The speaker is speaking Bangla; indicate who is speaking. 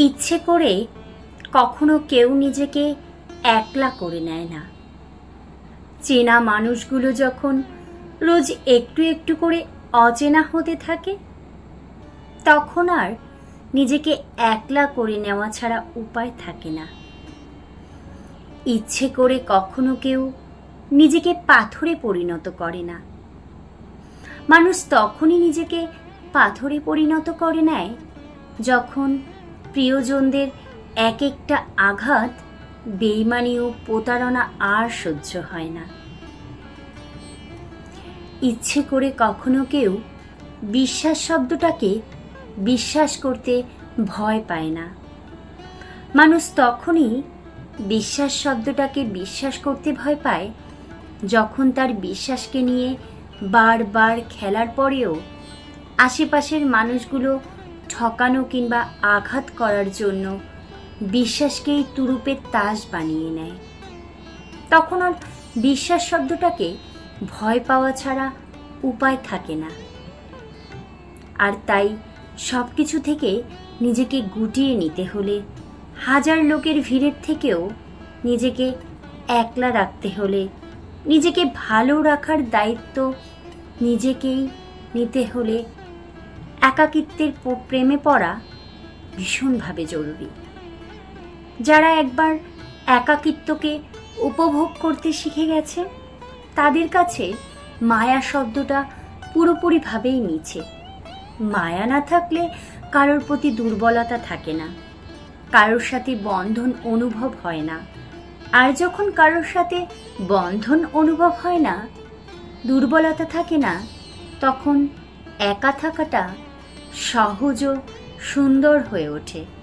Speaker 1: ইচ্ছে করে কখনো কেউ নিজেকে একলা করে নেয় না। চেনা মানুষগুলো যখন রোজ একটু একটু করে অচেনা হতে থাকে, তখন আর নিজেকে একলা করে নেওয়া ছাড়া উপায় থাকে না। ইচ্ছে করে কখনো কেউ নিজেকে পাথরে পরিণত করে না। মানুষ তখনই নিজেকে পাথরে পরিণত করে নেয় যখন প্রিয়জনদের এক একটা আঘাত বেইমানি ও প্রতারণা আর সহ্য হয় না। ইচ্ছে করে কখনো কেউ বিশ্বাস শব্দটাকে বিশ্বাস করতে ভয় পায় না। মানুষ তখনই বিশ্বাস শব্দটাকে বিশ্বাস করতে ভয় পায় যখন তার বিশ্বাসকে নিয়ে বারবার খেলার পরেও আশেপাশের মানুষগুলো ঠকানো কিংবা আঘাত করার জন্য বিশ্বাসকেই তুরুপের তাস বানিয়ে নেয়। তখন আর বিশ্বাস শব্দটাকে ভয় পাওয়া ছাড়া উপায় থাকে না। আর তাই সব কিছু থেকে নিজেকে গুটিয়ে নিতে হলে, হাজার লোকের ভিড়ের থেকেও নিজেকে একলা রাখতে হলে, নিজেকে ভালো রাখার দায়িত্ব নিজেকেই নিতে হলে একাকিত্বের প্রেমে পড়া ভীষণভাবে জরুরি। যারা একবার একাকিত্বকে উপভোগ করতে শিখে গেছে, তাদের কাছে মায়া শব্দটা পুরোপুরিভাবেই নিচে মায়া না থাকলে কারোর প্রতি দুর্বলতা থাকে না। কারোর সাথে বন্ধন অনুভব হয় না। আর যখন কারোর সাথে বন্ধন অনুভব হয় না, দুর্বলতা থাকে না, তখন একা থাকাটা সহজ সুন্দর হয়ে ওঠে।